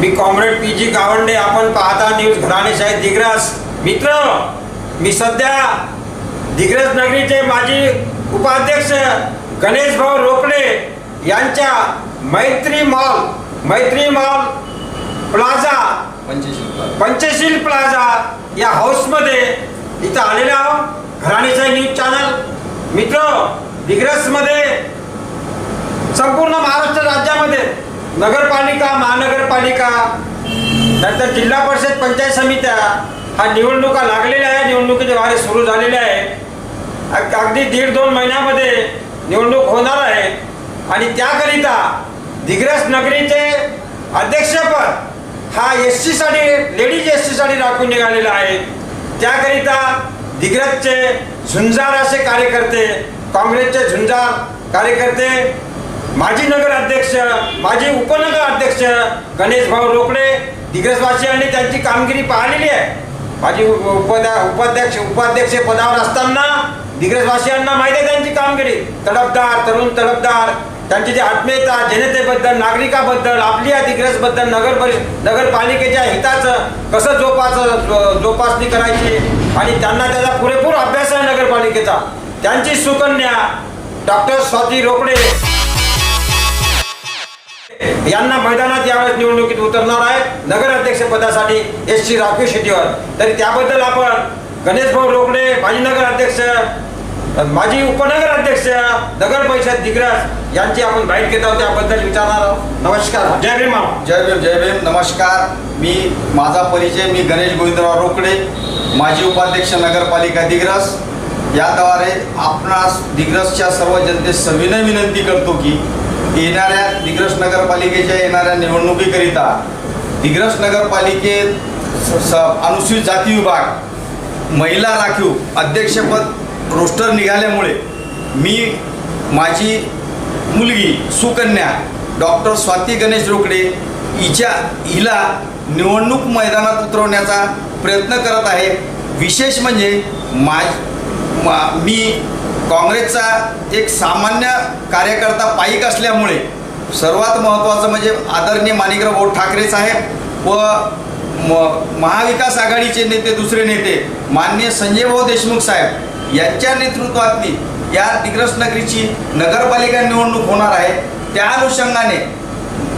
मी comrade P G Gawande आपण पाहता news घराणेशाही Digras. मित्र मी सध्या दिग्रस नगरीचे माजी उपाध्यक्ष गणेश भाऊ रोकडे यांच्या मैत्री मॉल मैत्री मॉल प्लाझा पंचशील प्लाझा या हाऊसमध्ये इथं आलेला आहोत घराणेशाही न्यूज चॅनल. मित्र दिग्रसमध्ये संपूर्ण नगरपालिका महानगरपालिका नंतर जिल्हा परिषद पंचायत समित्या हा निवडणुका लागलेल्या आहे निवडणुकीचे वारे सुरू झालेले आहे अगदी दीड दोन महिन्यामध्ये निवडणूक होणार आहे. आणि त्याकरिता दिग्रस नगरीचे अध्यक्षपद हा एस सीसाठी लेडीज एस सीसाठी राखून निघालेला आहे. त्याकरिता दिग्रजचे झुंजार असे कार्यकर्ते काँग्रेसचे झुंजार कार्यकर्ते माजी नगर अध्यक्ष माजी उपनगर अध्यक्ष गणेश भाऊ रोकडे दिग्रसवासियांनी त्यांची कामगिरी पाहिलेली आहे. माजी उपाध्या उपाध्यक्ष उपाध्यक्ष पदावर असताना दिग्रसवासियांना माहिती आहे त्यांची कामगिरी. तडफदार तरुण तडफदार त्यांची जी आत्मीयता जनतेबद्दल नागरिकाबद्दल आपली या दिग्रसबद्दल नगर परिषद नगरपालिकेच्या हिताचं कसं जोपास जोपासणी करायची आणि त्यांना त्याचा पुरेपूर अभ्यास आहे नगरपालिकेचा. त्यांची सुकन्या डॉक्टर स्वाती रोकडे. यांना मैदानात यावेळेस निवडणुकीत उतरणार आहे नगराध्यक्ष पदासाठी एस सी राखीव शेतीवर तरी त्याबद्दल आपण गणेश भाऊ रोकडे माजी नगर अध्यक्ष माजी उपनगर अध्यक्ष नगर परिषद दिग्रस यांची आपण बाईट घेत आहोत. त्याबद्दल विचारणार आहोत. नमस्कार. जय भीम जय भीम जय भीम. नमस्कार. मी माझा परिचय मी गणेश गोविंदराव रोकडे माजी उपाध्यक्ष नगरपालिका दिग्रस याद्वारे आपणास दिग्रसच्या सर्व जनतेस सविनय विनंती करतो की येणाऱ्या दिग्रस नगरपालिकेच्या येणाऱ्या निवडणुकीकरिता दिग्रस नगरपालिकेत स- स- अनुसूचित जाती विभाग महिला राखीव अध्यक्षपद रोस्टर निघाल्यामुळे मी माझी मुलगी सुकन्या डॉक्टर स्वाती गणेश रोकडे हिच्या हिला निवडणूक मैदानात उतरवण्याचा प्रयत्न करत आहे. विशेष म्हणजे मा मा- मी काँग्रेसचा एक सामान्य कार्यकर्ता पायिक असल्यामुळे सर्वात महत्त्वाचं म्हणजे आदरणीय माणिकराव भाऊ ठाकरे साहेब व म- महाविकास आघाडीचे नेते दुसरे नेते माननीय संजय भाऊ देशमुख साहेब यांच्या नेतृत्वातली या दिग्रस नगरीची नगरपालिका निवडणूक होणार आहे. त्या अनुषंगाने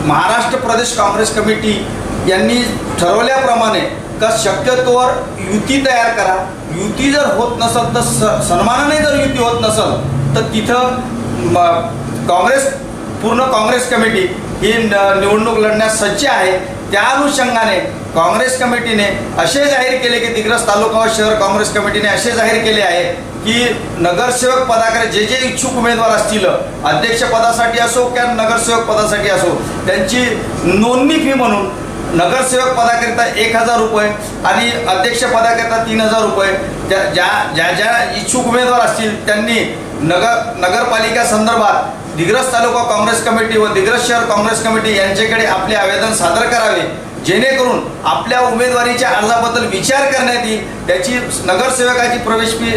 महाराष्ट्र प्रदेश काँग्रेस कमिटी यांनी ठरवल्याप्रमाणे का शक्यतोवर युती तयार करा. युती जर होत नसेल तर स सन्मानाने जर युती होत नसेल तर तिथं काँग्रेस पूर्ण काँग्रेस कमिटी ही निवडणूक लढण्यास सज्ज आहे. त्या अनुषंगाने काँग्रेस कमिटीने असे जाहीर केले की दिग्रस तालुका व शहर काँग्रेस कमिटीने असे जाहीर केले आहे की नगरसेवक पदाकडे जे जे इच्छुक उमेदवार असतील अध्यक्ष पदासाठी असो किंवा नगरसेवक पदासाठी असो त्यांची नोंदणी फी म्हणून नगरसेवक पदाकरिता एक हजार रुपये आणि अध्यक्ष पदाकरिता तीन हजार रुपये. त्या ज्या ज्या ज्या इच्छुक उमेदवार असतील त्यांनी नगर नगरपालिका संदर्भात दिग्रस तालुका काँग्रेस कमिटी व दिग्रस शहर काँग्रेस कमिटी यांच्याकडे आपले आवेदन सादर करावे. जेणेकरून आपल्या उमेदवारीच्या अर्जाबद्दल विचार करण्यात येईल. त्याची नगरसेवकाची प्रवेश फी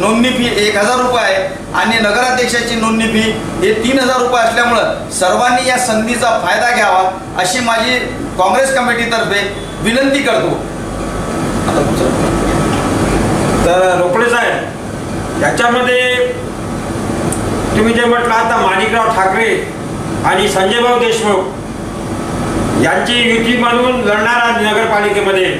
नोंदणी फी एक हजार रुपये आहे आणि नगराध्यक्षाची नोंदणी फी हे तीन हजार रुपये असल्यामुळं सर्वांनी या संधीचा फायदा घ्यावा अशी माझी काँग्रेस कमिटीतर्फे विनंती करतो. तर रोकडे साहेब याच्यामध्ये तुम्ही जे म्हटलं आता माणिकराव ठाकरे आणि संजयभाऊ देशमुख यांची युती म्हणून लढणारा नगरपालिकेमध्ये.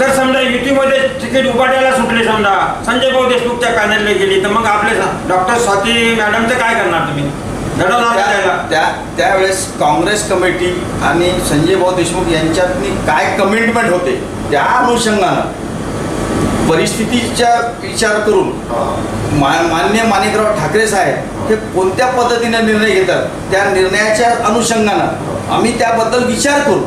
तर समजा युतीमध्ये तिकीट उभाट्याला सुटले समजा संजयभाऊ देशमुखच्या पॅनलला गेली तर मग आपले डॉक्टर स्वाती मॅडमचं काय करणार तुम्ही? त्या त्यावेळेस काँग्रेस कमिटी आणि संजय भाऊ देशमुख यांच्यातनी काय कमिटमेंट होते त्या अनुषंगानं. परिस्थितीचा विचार करून मा मान्य माणिकराव ठाकरे साहेब हे कोणत्या पद्धतीने निर्णय घेतात त्या निर्णयाच्या अनुषंगानं आम्ही त्याबद्दल विचार करू.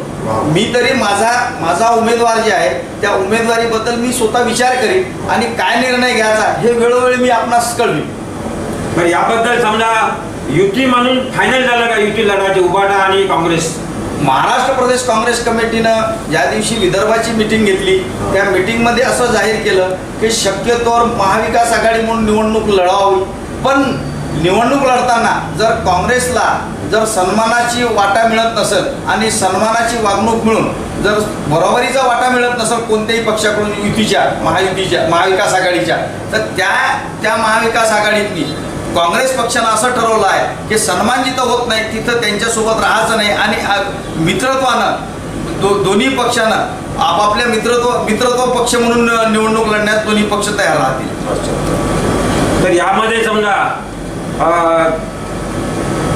मी तरी माझा माझा उमेदवार जे आहे त्या उमेदवारीबद्दल मी स्वतः विचार करीन आणि काय निर्णय घ्यायचा हे वेळोवेळी मी आपणास कळवीन. बरं याबद्दल समजा युती म्हणून फायनल झालं का? युती लढायची उभाटा आणि काँग्रेस? महाराष्ट्र प्रदेश काँग्रेस कमिटीनं ज्या दिवशी विदर्भाची मिटिंग घेतली. त्या मिटिंगमध्ये असं जाहीर केलं की शक्यतोवर महाविकास आघाडी म्हणून निवडणूक लढावी. पण निवडणूक लढताना जर काँग्रेसला जर सन्मानाची वाटा मिळत नसेल आणि सन्मानाची वागणूक मिळून जर बरोबरीचा वाटा मिळत नसेल कोणत्याही पक्षाकडून युतीच्या महायुतीच्या महाविकास आघाडीच्या तर त्या त्या महाविकास आघाडीतनी काँग्रेस पक्षानं असं ठरवलं आहे की सन्मान जिथं होत नाही तिथं त्यांच्यासोबत राहायचं नाही आणि मित्रत्वानं दो दोन्ही पक्षानं आपापल्या मित्रत्व मित्रत्व पक्ष म्हणून निवडणूक लढण्यात दोन्ही पक्ष तयार राहतील. तर यामध्ये समजा अं,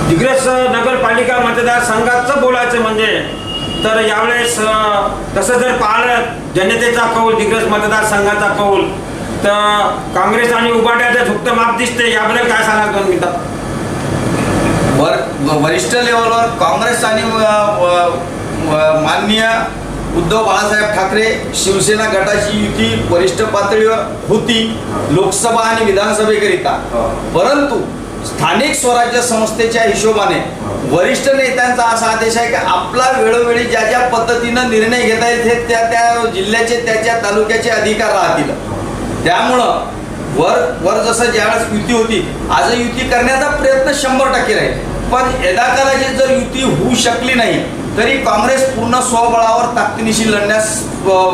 दिग्रस नगरपालिका मतदारसंघाचं बोलायचं म्हणजे तर यावेळेस तसं जर पाहिलं जनतेचा कौल दिग्रस मतदारसंघाचा कौल तर काँग्रेस आणि उभाट्याचं झुकतं माप दिसते याबद्दल काय सांगाल दोन मिनिटात वर वरिष्ठ लेवलवर काँग्रेस आणि माननीय उद्धव बाळासाहेब ठाकरे शिवसेना गटाची युती वरिष्ठ पातळीवर होती लोकसभा आणि विधानसभेकरिता. परंतु स्थानिक स्वराज्य संस्थेच्या हिशोबाने वरिष्ठ नेत्यांचा असा आदेश आहे की आपला वेळोवेळी ज्या ज्या पद्धतीनं निर्णय घेता येईल हे त्या त्या जिल्ह्याचे त्याच्या तालुक्याचे अधिकार राहतील. त्यामुळं वर वर जसं ज्यावेळेस युती होती आज युती करण्याचा प्रयत्न शंभर टक्के राहील. पण यदा कदाचित जर युती होऊ शकली नाही तरी काँग्रेस पूर्ण स्वबळावर ताकदीनिशी लढण्यास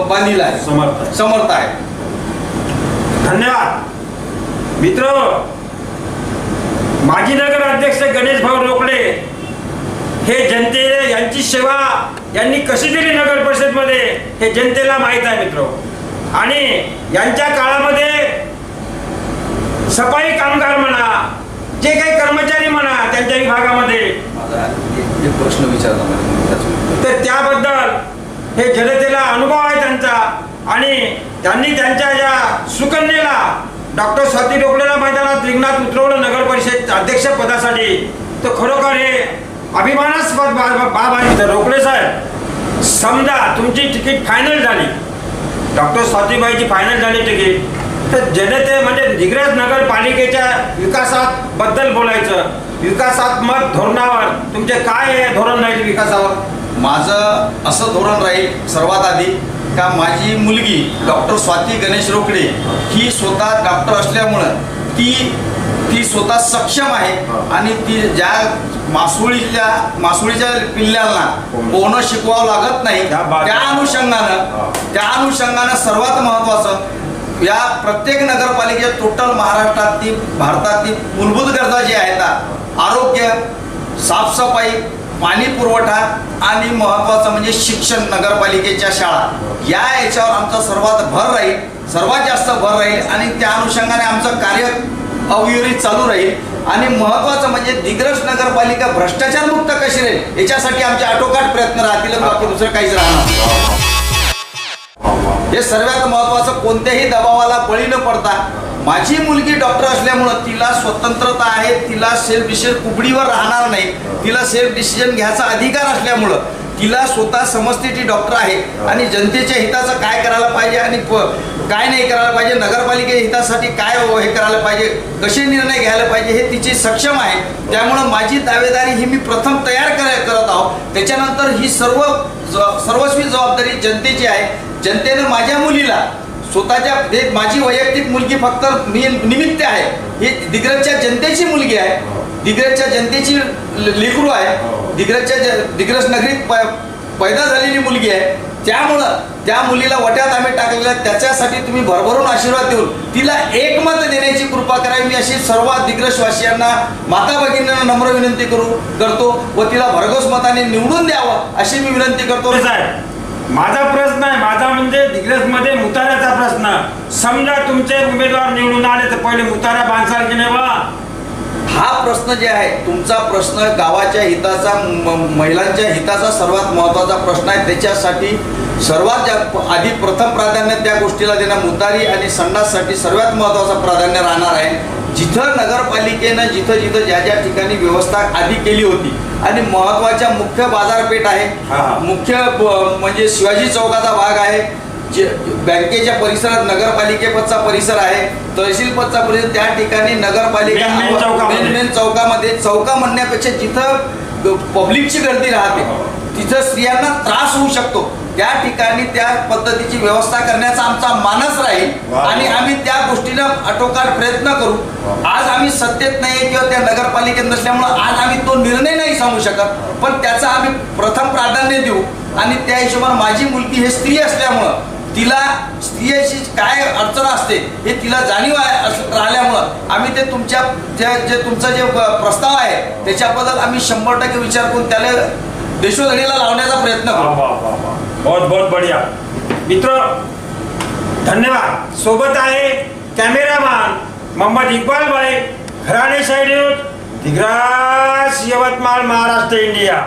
बांधील आहे. समर्थ. आहे. समर्थ आहे. धन्यवाद. मित्र माजी नगर अध्यक्ष गणेश भाऊ रोकडे हे जनते यांची सेवा यांनी कशी दिली नगर परिषदमध्ये हे जनतेला माहीत आहे मित्र? आणि यांच्या काळामध्ये सफाई कामगार म्हणा जे काही कर्मचारी म्हणा त्यांच्या विभागामध्ये. प्रश्न विचारला. तर त्याबद्दल हे जनतेला अनुभव आहे त्यांचा. आणि त्यांनी त्यांच्या या सुकन्येला डॉक्टर स्वाती डोकलेला मैदानात रिंगणात उतरवलं नगर परिषद अध्यक्ष पदासाठी तर खरोखर हे अभिमानास्पद बाब आहे. तर रोकडे साहेब समजा तुमची तिकीट फायनल झाली. डॉक्टर स्वातीबाईची फायनल झाली तिकीट तर जनते म्हणजे दिग्रज नगरपालिकेच्या विकासात बद्दल बोलायचं. विकासात्मक धोरणावर. तुमचे काय आहे धोरण राहील विकासावर? माझं असं धोरण राहील सर्वात आधी का माझी मुलगी डॉक्टर स्वाती गणेश रोकडे ही स्वतः डॉक्टर असल्यामुळं ती ती स्वतः सक्षम आहे. आणि ती ज्या मासुळीच्या मासुळीच्या पिल्ल्यांना पोहणं शिकवावं लागत नाही त्या अनुषंगानं त्या अनुषंगानं सर्वात महत्वाचं या प्रत्येक नगरपालिकेच्या टोटल महाराष्ट्रातील भारतातील मूलभूत गरजा ज्या आहेत आरोग्य साफसफाई पाणी पुरवठा आणि महत्वाचं म्हणजे शिक्षण नगरपालिकेच्या शाळा. या याच्यावर आमचा सर्वात भर राहील सर्वात जास्त भर राहील आणि त्या अनुषंगाने आमचं कार्य अविरहित चालू राहील. आणि महत्वाचं म्हणजे दिग्रस नगरपालिका भ्रष्टाचार मुक्त कशी राहील याच्यासाठी आमचे आटोकाट प्रयत्न राहतील बाकी दुसरं काहीच राहणार नाही. हे सर्वात महत्वाचं कोणत्याही दबावाला बळी न पडता. माझी मुलगी डॉक्टर असल्यामुळं तिला स्वतंत्रता आहे तिला सेल्फ डिसिजन कुबडीवर राहणार नाही. तिला सेल्फ डिसिजन घ्यायचा अधिकार असल्यामुळं. तिला स्वतः समजते ती डॉक्टर आहे आणि जनतेच्या हिताचं काय करायला पाहिजे आणि काय नाही करायला पाहिजे नगरपालिके हितासाठी काय हे करायला पाहिजे कसे निर्णय घ्यायला पाहिजे हे तिची सक्षम आहे. त्यामुळं माझी दावेदारी ही मी प्रथम तयार कर- करत आहोत. त्याच्यानंतर ही सर्व सर्वस्वी जबाबदारी जनतेची आहे. जनतेनं माझ्या मुलीला स्वतःच्या हे माझी वैयक्तिक मुलगी फक्त मी निमित्त आहे. ही दिग्रजच्या जनतेची मुलगी आहे. दिग्रजच्या जनतेची लेकरू आहे. दिग्रजच्या दिग्रज नगरीत प- पैदा झालेली मुलगी आहे. त्यामुळं त्या मुलीला वट्यात आम्ही टाकलेल्या त्याच्यासाठी तुम्ही भरभरून आशीर्वाद देऊन तिला एकमत देण्याची कृपा करावी मी अशी सर्व दिग्रजवासियांना माता भगिनींना नम्र विनंती करू करतो व तिला भरघोस मताने निवडून द्यावं अशी मी विनंती करतो. साहेब माझा प्रश्न आहे. माझा म्हणजे दिग्रजमध्ये मुताऱ्याचा प्रश्न. समजा तुमचे उमेदवार निवडून आले तर पहिले मुतारा बांधसाल की नाही? बा प्रश्न जे आहे तुमचा प्रश्न गावाच्या हिताचा महिलांच्या हिताचा सर्वात महत्त्वाचा प्रश्न आहे. त्याच्यासाठी सर्वात आधी प्रथम प्राधान्य त्या गोष्टीला देणं मुतारी आणि संडाससाठी सर्वात महत्त्वाचं प्राधान्य राहणार आहे. जिथं नगरपालिकेनं जिथं जिथं ज्या ज्या ठिकाणी व्यवस्था आधी केली होती आणि महत्त्वाच्या मुख्य बाजारपेठ आहे. मुख्य म्हणजे शिवाजी चौकाचा भाग आहे. जे बँकेच्या परिसरात नगरपालिकेपदचा परिसर आहे तहसील पदचा परिसर त्या ठिकाणी नगरपालिका मेन- चौकामध्ये. मेन- मेन चौकामध्ये चौका म्हणण्यापेक्षा जिथं पब्लिकची गर्दी राहते तिथं स्त्रियांना त्रास होऊ शकतो त्या ठिकाणी त्या पद्धतीची व्यवस्था करण्याचा आमचा मानस राहील. आणि आम्ही त्या गोष्टीनं आटोकाट प्रयत्न करू आज आम्ही सत्तेत नाही किंवा त्या नगरपालिकेत नसल्यामुळं आज आम्ही तो निर्णय नाही सांगू शकत पण त्याचा आम्ही प्रथम प्राधान्य देऊ आणि त्या हिशोबाने माझी मुलगी हे स्त्री असल्यामुळं तिला स्त्रियाची काय अडचण असते हे तिला जाणीव आहे राहिल्यामुळं. आम्ही ते तुमच्या जे जे तुमचा जे प्रस्ताव आहे त्याच्याबद्दल आम्ही शंभर टक्के विचार करून त्याला देशोधडीला लावण्याचा प्रयत्न करू. बहुत बहुत बढ़िया. मित्र धन्यवाद. सोबत आहे कॅमेरामॅन मोहम्मद इक्बाल भाई घराणे side news Digras Yavatmal Maharashtra India.